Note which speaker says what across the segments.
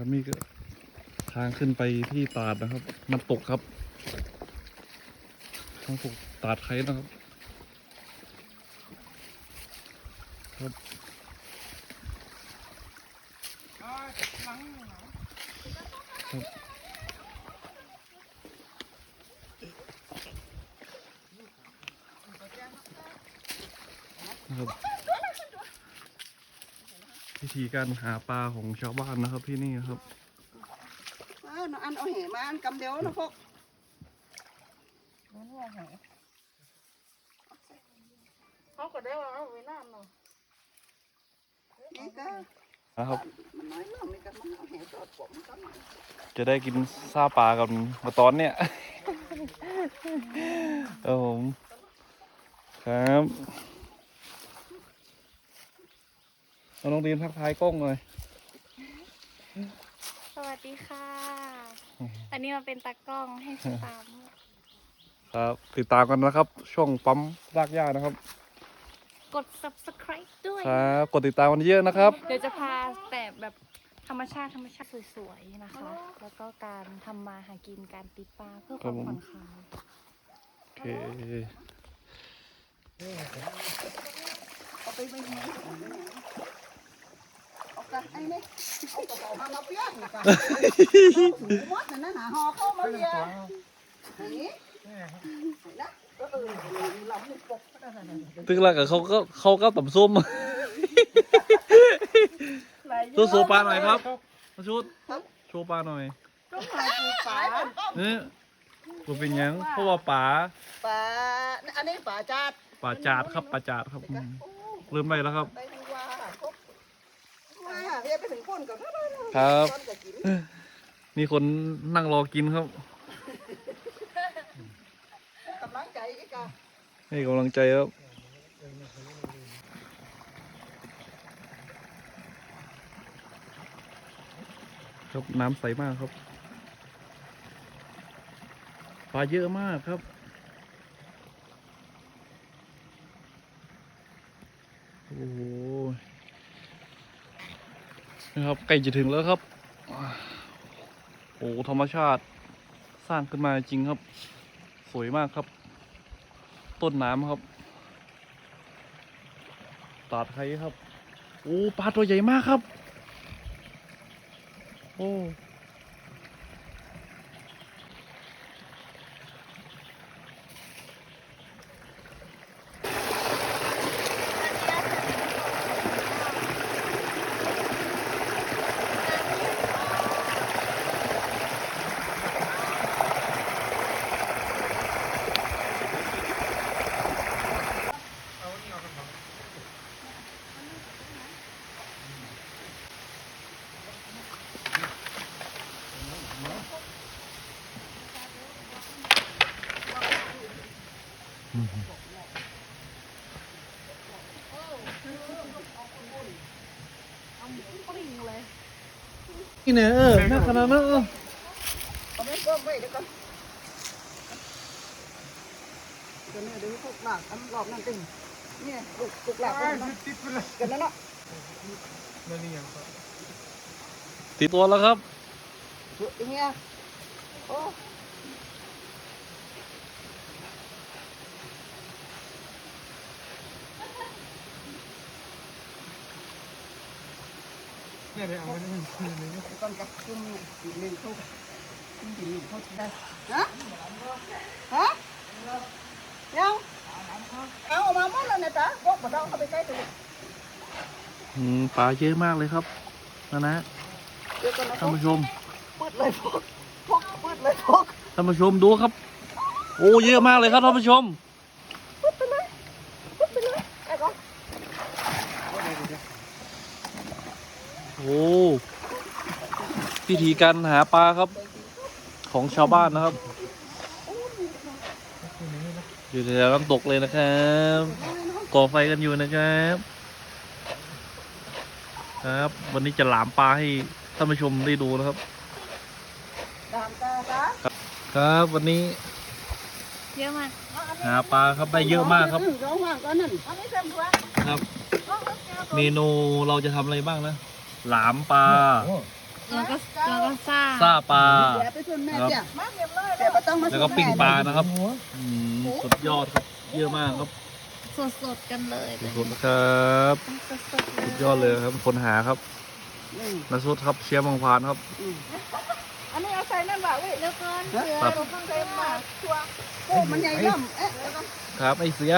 Speaker 1: ครับนี่ก็ทางขึ้นไปที่ตาดนะครับน้ำตกครับน้ำตกตาดไครนะครับ ครับนะครับวิธี การหาปลาของชาวบ้านนะครับที่นี่ครับ
Speaker 2: เออน้องอันเอาแหมาอันกำเดียวนะพวกเขาก็ได้ว่าเอาไว้น้ำเนาะนี่ก็
Speaker 1: นะครับ
Speaker 2: มันน้อยลงนี่ก็มันเอาแหจอดผมก็หน่อย
Speaker 1: จะได้กินซาปลากันมาตอนเนี้ยครับผมครับเอา น้องดีนทักทายกล้องหน่อย
Speaker 3: สวัสดีค่ะ อันนี้มาเป็นตากล้องให้สตาม
Speaker 1: ครับติดตามกันนะครับ ช่วงปั๊มรากหญ้านะครับ
Speaker 3: กด subscribe ด้วย
Speaker 1: ครับกดติดตามกันเยอะนะครับ
Speaker 3: เดี๋ยวจะพาแต่แบบธรรมชาติธรรมชาติสวยๆนะคะ แล้วก็การทำมาหากินการติดปลาเพื่อความผ่อนคลาย
Speaker 1: โอเค
Speaker 2: เอาไปไว้ไหนเอา กันไอ้นี่เอากระเป๋ามามาเปี้ยนกันหมดนั่นน่ะห่อเข้ามาเปี้ยนี่นะเออเออเราไม่ปก
Speaker 1: ตึกหลักกับเขาก็เขาก็ต่ำส้มตัวโซปลาหน่อยครับมาชุดโชว์ปลาหน่อย
Speaker 2: ต้องหาปูปลา
Speaker 1: นี่ตัวเป็นหยังเพราะว่าป่า
Speaker 2: ปลาอันนี้ปลาจาด
Speaker 1: ป่าจาดครับป่าจาดครับอืมลืมไปแล้วครับ
Speaker 2: ไปทางว่าครบมา เรียกไปถึงพ่นก่อน
Speaker 1: ครับ
Speaker 2: ต้นจะกิน
Speaker 1: มีคนนั่งรอกินครับ
Speaker 2: กำลังใจอีกอะ
Speaker 1: ให้กำลังใจครับครับน้ำใสมากครับปลาเยอะมากครับ โอ้โห นะครับใกล้จะถึงแล้วครับโอ้โหธรรมชาติสร้างขึ้นมาจริงครับ สวยมากครับ ต้นน้ำครับตาดไครครับ โอ้ปลาตัวใหญ่มากครับ โอ้ นี่เนี่ยเออน่าขนาดนั้นเออ
Speaker 2: เอาไว้ก็ไว้เดี๋ยวก่อนเดี๋ยวนี้เดี๋ยวพวกหลากอันรอบนั่นติงเนี่ยลูกลูกหลากกันนะกันนั่นเนาะ
Speaker 1: ติดตัวแล้วครับ
Speaker 2: อย่าง เงี้ยโอ้ก่อนกับจุ่มเนี่ยเล่นเขาเล่นเขาได้ฮะฮะยังเอาออกมาหมดแล้วเนี่ยตาบอกบ่ต้องเข้าไปใกล้ตัว
Speaker 1: ปลาเยอะมากเลยครับนะนะท่านผู้ชม
Speaker 2: ปืดเลยพกพกปืดเลยพก
Speaker 1: ท่านผู้ชมดูครับ โอ้เยอะมากเลยครับท่านผู้ชม
Speaker 2: ปืดไปเลยปืดไปเลยไอ้ก่อน
Speaker 1: โอ้พิธีการหาปลาครับ ของชาวบ้านนะครับ อยู่แถวน้ำตกเลยนะครับก่อไฟกันอยู่นะครับ ครับ วันนี้จะหลามปลาให้ท่านผู้ชมได้ดูนะครับ
Speaker 2: ตามตาตา
Speaker 1: ครับวันนี้
Speaker 3: เยอะมาก
Speaker 1: หาปลาครับได้เยอะมากครับครับ เมนูเราจะทำอะไรบ้างนะ หลามปลา
Speaker 3: แล้วก็แล้วก็ซ่า
Speaker 1: ซาปลา
Speaker 2: เดี๋ยวไปชวนแม่เดี๋ยวเดี๋ยวบ่ต้องมาชวน
Speaker 1: แล้วก็ปิ้งปลานะครับอืมสุดยอดครับ เยอะมากครับ
Speaker 3: สดๆกันเลย
Speaker 1: สุดๆนะครับ
Speaker 3: สดๆเลย
Speaker 1: สุดยอดเลยครับคนหาครับ
Speaker 2: อืม
Speaker 1: นาซุดครับเชียร์มังพานครับ
Speaker 2: อืมอันนี้เอาใส่นั่นบ่าเว้ย
Speaker 3: แล้วก็เสือ
Speaker 1: ครับ
Speaker 2: เราต้องใส่มาชัวร์โอ้มันใหญ่ย่อมเอ๊ะแล้วก็
Speaker 1: ครับไอเสีย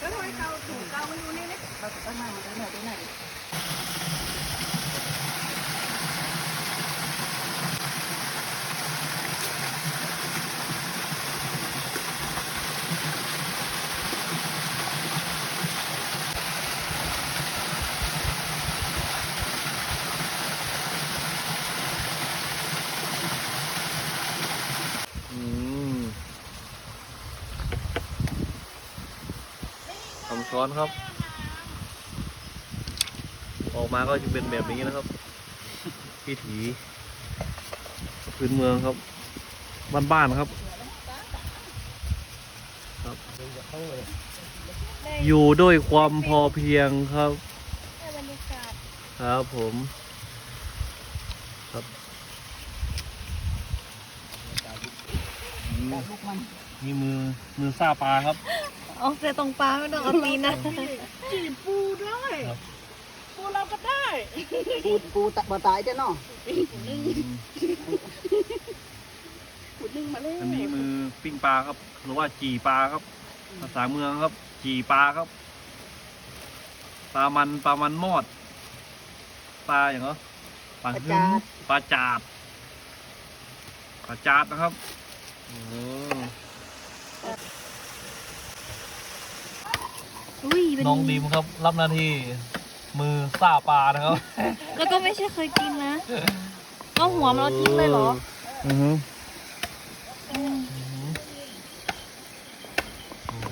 Speaker 2: แล้วทำไมเกาถูกเกามันอยู่นี่นี่เราจะตั้งมาตรงไหนตรงไหน
Speaker 1: อืมทำ ช้อนครับ ออกมาก็จะเป็นแบบนี้นะครับพิถีพื้นเมืองครับบ้านๆครับครับ อยู่ด้วยความพอเพียงครับครับผม
Speaker 2: ลูกมัน
Speaker 1: นี่มือมือซาปลาครับ
Speaker 3: เอาแต่ตรงปลาไม่ต้องเอาตีนนะ
Speaker 2: จีบปูได้
Speaker 1: ครับ
Speaker 2: ปูเราก็ได้ปูปูตะบ่ตายจ้ะเนาะปูนึ่งมาเลย
Speaker 1: อันนี้มือปิ้งปลาครับ หรือว่าจีปลาครับ ภาษาเมืองครับ จีปลาครับ ปลามันปลามันมอด ปลาอย่างเหรอปลาหึ้งปลาจาดปลาจาดนะครับโอ้
Speaker 3: อุ้ยเป็น
Speaker 1: น้องดีมครับ รับหน้าที่มือซาปลานะครับ
Speaker 3: แล้วก็ไม่ใช่เคยกินนะ ก็หัวมันเราทิ้งเลยเหรอ
Speaker 1: อือฮึ
Speaker 3: อืม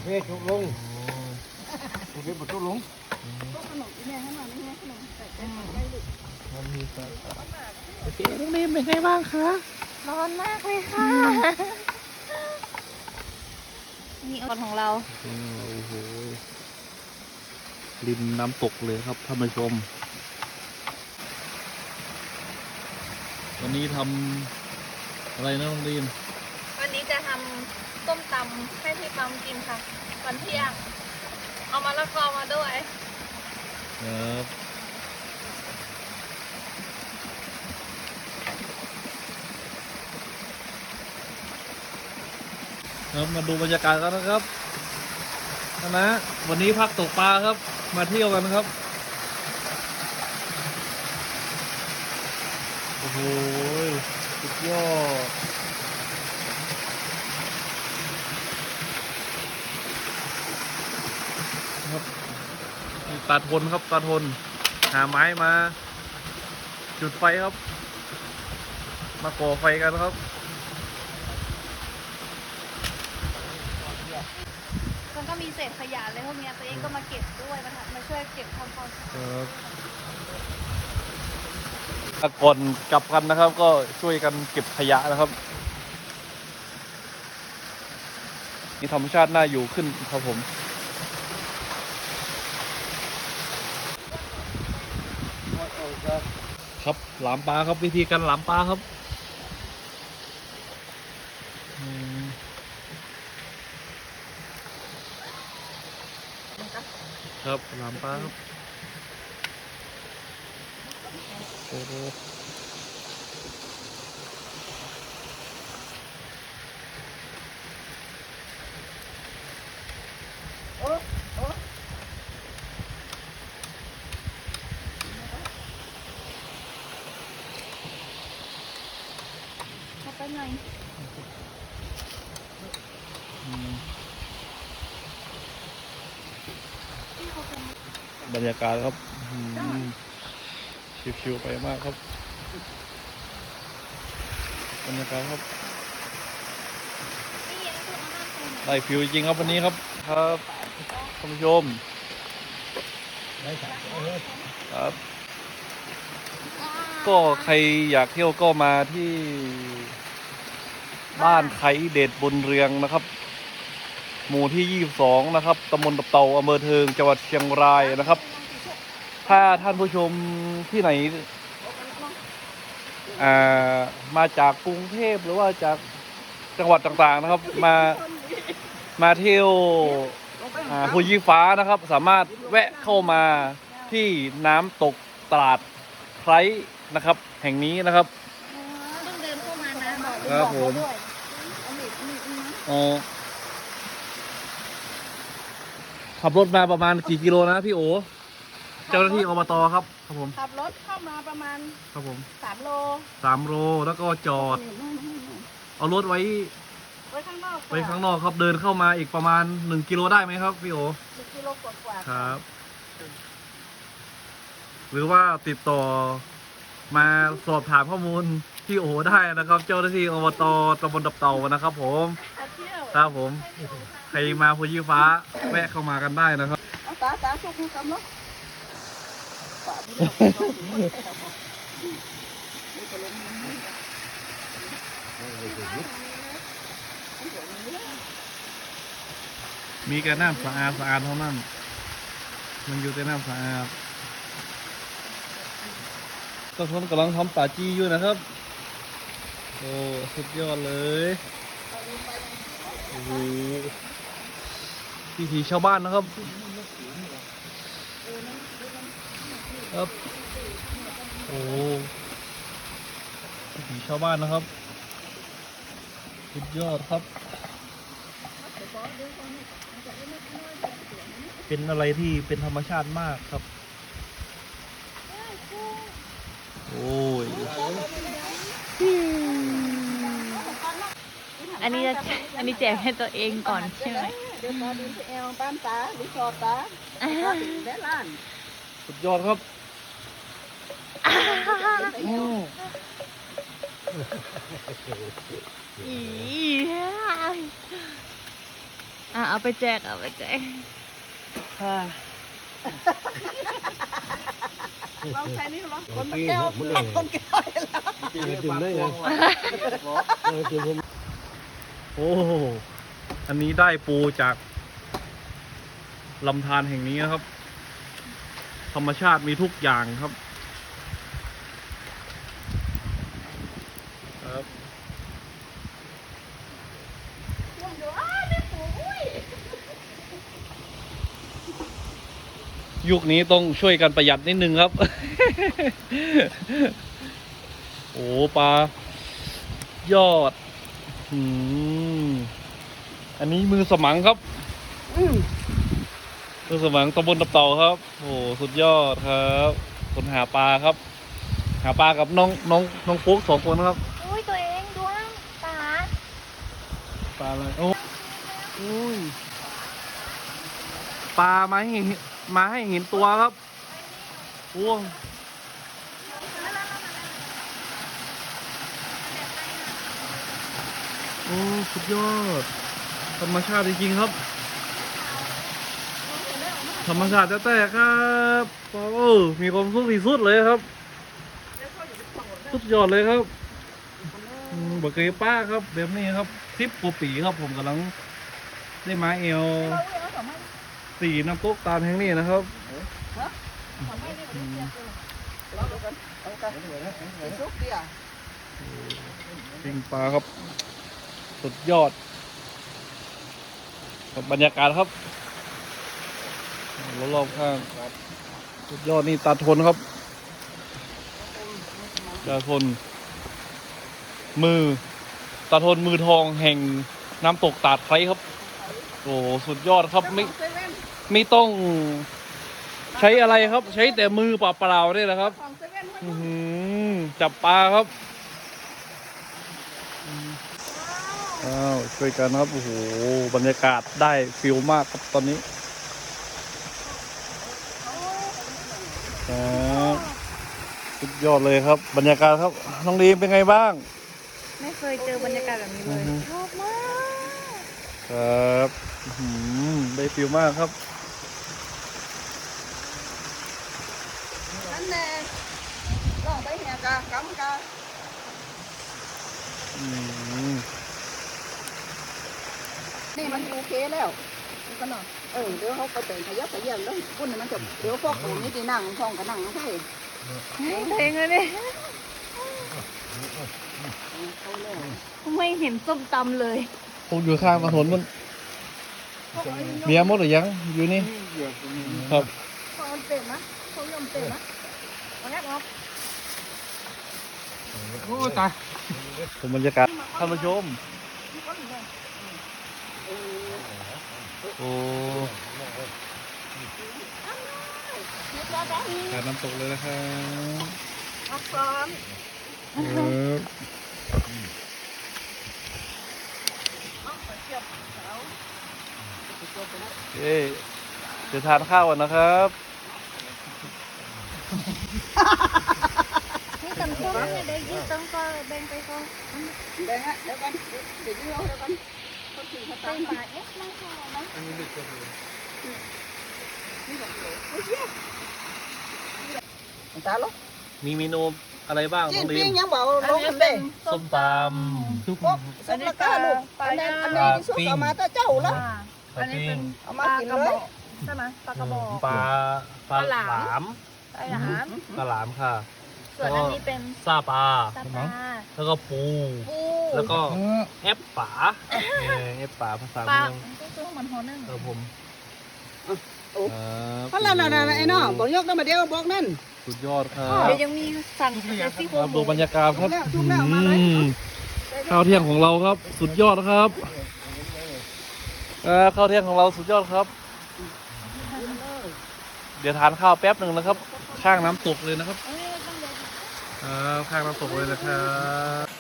Speaker 4: เฮ้ยทุกลงทุกเรื่องทุกลง
Speaker 2: ขนมอีแม่ให้หน่อยนี่ไงขนมใส่ใจได้ลูก
Speaker 1: มันมีซา
Speaker 4: โอเคน้องเนมเป็นไงบ้างคะ
Speaker 3: ร้อนมากเลยค่ะนี่อดของเรา
Speaker 1: โอ้โห ริมน้ำตกเลยครับท่านผู้ชม วันนี้ทำอะไรนะน้องดีม
Speaker 3: วันนี้จะทำต้มตำให้พี่ปั๊มกินค่ะ วันเที่ยง เอามาละกอมาด้วย
Speaker 1: ครับครับมาดูบรรยากาศกันนะครับนะนะวันนี้พักตกปลาครับ มาเที่ยวกันครับ โอ้โหสุดยอดครับตาทนครับตาทน หาไม้มา จุดไฟครับ มาก่อไฟกันครับ
Speaker 3: มันก็มีเศษขยะเลยพวกเนี้ยตัวเองก็มาเก็บด้วยมาทำมาช่วยเก็บทำความสะอาด
Speaker 1: ครับ ก่อนกลับกันนะครับ ก็ช่วยกันเก็บขยะนะครับนี่ธรรมชาติน่าอยู่ขึ้นครับผมครับหลามปลาครับวิธีการหลามปลาครับครับหลามปลาครับ โอ้โห
Speaker 3: เข้าไปหน่อย
Speaker 1: อืมบรรยากาศครับอืม ชิวไปมากครับบรรยากาศครับ
Speaker 3: คุณเอาน้ำใส่หน่อย
Speaker 1: ได้ฟิวจริงครับวันนี้ครับ ครับท่านผู้ชมครับ ก็ใครอยากเที่ยวก็มาที่ บ้านไคเดชบนเรืองนะครับ หมู่ที่ 22 นะครับตำบลตับเตาอำเภอเทิงจังหวัดเชียงรายนะครับ ถ้าท่านผู้ชมที่ไหนอ่ามาจากกรุงเทพหรือว่าจากจังหวัดต่างๆนะครับ มามาเที่ยวอ่าภูยีฟ้านะครับ สามารถแวะเข้ามาที่น้ำตกตลาดไคร้นะครับ แห่งนี้นะครับ
Speaker 3: ต้องเดินเข้ามานะบอก
Speaker 1: ครับผม
Speaker 2: ด้วยอันนี้นี่นี่นะ
Speaker 1: อ๋อขับรถมาประมาณกี่กิโลนะพี่โอ เจ้าหน้าที่อบตครับครับผม
Speaker 2: ขับรถเข้ามาประมาณ
Speaker 1: ครับผม
Speaker 2: สามโล
Speaker 1: สามโลแล้วก็จอด เอารถไว้
Speaker 2: ไว้ข้างนอก
Speaker 1: ไว้ข้างนอกครับเดินเข้ามาอีกประมาณหนึ่งกิโลได้ไหมครับพี่โอ
Speaker 2: หนึ่งกิโลกว่าๆ
Speaker 1: ครับ หรือว่าติดต่อมาสอบถามข้อมูลพี่โอได้นะครับ เจ้าหน้าที่อบตตำบลดับเต่านะครับผม
Speaker 2: มาเที่ยว
Speaker 1: ครับผม ใครมาพูยีฟ้าแวะเข้ามากันได้นะครับ
Speaker 2: เอาตาตาสุกมือคำเนาะปากไม่ได้
Speaker 1: มีแต่น้ำสะอาดสะอาดเท่านั้น มันอยู่แต่น้ำสะอาดก็ทนกำลังทำป่าจีอยู่นะครับ โอ้ สุดยอดเลยโอ้โหวิถีชาวบ้านนะครับ ครับโอ้วิถีชาวบ้านนะครับสุดยอดครับ เป็นอะไรที่เป็นธรรมชาติมากครับ โอ้ย
Speaker 3: อันนี้จะอันนี้แจกให้ตัวเองก่อนใช่ไหม
Speaker 2: เดี๋ยวตาดินที่แอลบ้านตารีสอร์ทตาตาถึงได้ล้าน
Speaker 1: สุดยอดครับโอ้
Speaker 3: อีอะเอาไปแจกเอาไปแจก
Speaker 2: ลองใช้นี่ลองคนแก้วคนแก้วแล้ว
Speaker 4: ดื่มได้ไงเออดื่มผม
Speaker 1: โอ้อันนี้ได้ปูจากลำธารแห่งนี้นะครับ ธรรมชาติมีทุกอย่างครับครับ ยุคนี้ต้องช่วยกันประหยัดนิดนึงครับ โอ้ปลายอดอืมอันนี้มือสมังครับมือสมังตำบลตับเต่าครับ โอ้สุดยอดครับคนหาปลาครับ หาปลากับน้องน้องน้องฟุกสองคนครับ
Speaker 3: อุ้ยตัวเองดวงตา
Speaker 1: ปลาอะไรโอ้อุ้ยปลามาให้เห็น มาให้เห็นตัวครับโอ้โอ้สุดยอด ธรรมชาติจริงๆครับ ธรรมชาติแท้ๆครับโอ้มีความสุขที่สุดเลยครับ สุดยอดเลยครับอืมบเคยป้าครับแบบนี้ครับสิบกว่าปีครับผมกำลังได้ไมาเอล สี่น้ำตกตาลแห่งนี้นะครับปิงปลาครับ สุดยอดกับบรรยากาศครับรอบๆข้างสุดยอดนี่ตาทนครับตาทน มือตาทนมือทองแห่งน้ำตกตาดไคร้ครับ โอ้สุดยอดครับไม่ ไม่ต้องใช้อะไรครับ ใช้แต่มือเปล่าๆนี่แหละครับ
Speaker 2: ของเซเว่น
Speaker 1: อื้อหือจับปลาครับอ้าวช่วยกันครับโอ้โหบรรยากาศได้ฟิลมากครับตอนนี้ครับสุดยอดเลยครับ บรรยากาศครับน้องดีมเป็นไงบ้าง
Speaker 3: ไม่เคยเจอบรรยากาศแบบนี้เลย
Speaker 1: อือฮึ
Speaker 3: ชอบมาก
Speaker 1: ครับอื้อหือได้ฟิลมากครับ
Speaker 2: นั่นแน่ลองไปเหีย กากำกา
Speaker 1: อืม
Speaker 2: นี่มันโอเคแล้วมัน
Speaker 3: กันหรอ
Speaker 2: เออเดี๋ยวเขาไปแต่งขยับขยันแล้วพุ่นมันจะเดี๋ยวพวกผมนี่ที่นั่งพ้องก็นั่งใช่
Speaker 3: เพลงเลยเนี่ย
Speaker 2: เขาเลย
Speaker 3: ไม่เห็นส้มตำเลย
Speaker 1: ผมอยู่ข้างถนนมันเบียร์หมดหรือยังอยู่นี่ครับ
Speaker 3: เขาเต็มนะเขายอมเต็มนะเอาแรกออก
Speaker 4: โอ้ตาย
Speaker 1: ผมบรรยากาศท่านผู้ชม โอ้การน้ำตกเลยนะครับ
Speaker 3: ออกซ้อม
Speaker 1: เอ้เดี๋ยวทานข้าวก่อนนะครับ
Speaker 3: นี่ตำส้มเนี่ยได้ยี่ต้องก็แบ่งไปก่อน
Speaker 2: เดี๋ยวฮะเดี๋ยวกันเดี๋ยวเดี๋ยวเดี๋ยวกันเขาถึงเขา
Speaker 3: เป็
Speaker 2: ตั้ง
Speaker 3: นปลาเอ๊ะไม่ใช่ไหม
Speaker 2: ตาลูก
Speaker 1: มีเมนูอะไรบ้างน้องงลี
Speaker 2: จริง
Speaker 1: ม
Speaker 2: ยังบอกลงกันได้
Speaker 1: ส้มตำซุป
Speaker 2: พวกสุกละก้าลูกอันนี้อันนี้สุกเอามาแต่เจ้าละ
Speaker 3: อันนี้เป็น
Speaker 2: เอามากิน
Speaker 3: กระ
Speaker 2: เล
Speaker 3: ยกใช่ไหมปลากระบอก
Speaker 1: ปลาปลาหลาม
Speaker 3: ปลาหลาม
Speaker 1: ปลาหลามค่ะ
Speaker 3: ส่วนอันนี้เป็น
Speaker 1: ซาปลา
Speaker 3: ตาปลา
Speaker 1: แล้วก็ปู
Speaker 3: ปู
Speaker 1: แล้วก็
Speaker 4: เออ
Speaker 1: แอปป่าเออแอปป่าภาษา
Speaker 3: ปลา
Speaker 1: เมือง
Speaker 3: ก็คือมันหัวนึ่ง
Speaker 1: เออผม
Speaker 2: โอ้
Speaker 1: ครับ
Speaker 2: เพราะนั่นน่ะไอ้น้องบอกยกได้มาเดียวบอกนั่น
Speaker 1: สุดยอดครับ
Speaker 3: เดี๋ยวยังมีสั่งซี่โคร
Speaker 1: ครั
Speaker 3: ง
Speaker 1: บดูบรรยากาศครับ
Speaker 2: ทุกแล้วทุกแล้วมาเลย
Speaker 1: อืมข้าวเที่ยงของเราครับ สุดยอดครับเออข้าวเที่ยงของเราสุดยอดครับ เดี๋ยวทานข้าวแป๊บหนึ่งนะครับ ข้างน้ำตกเลยนะครับ
Speaker 3: เอ้ยต้องเดี๋ยว
Speaker 1: อ่าข้างน้ำตกเลยนะครับ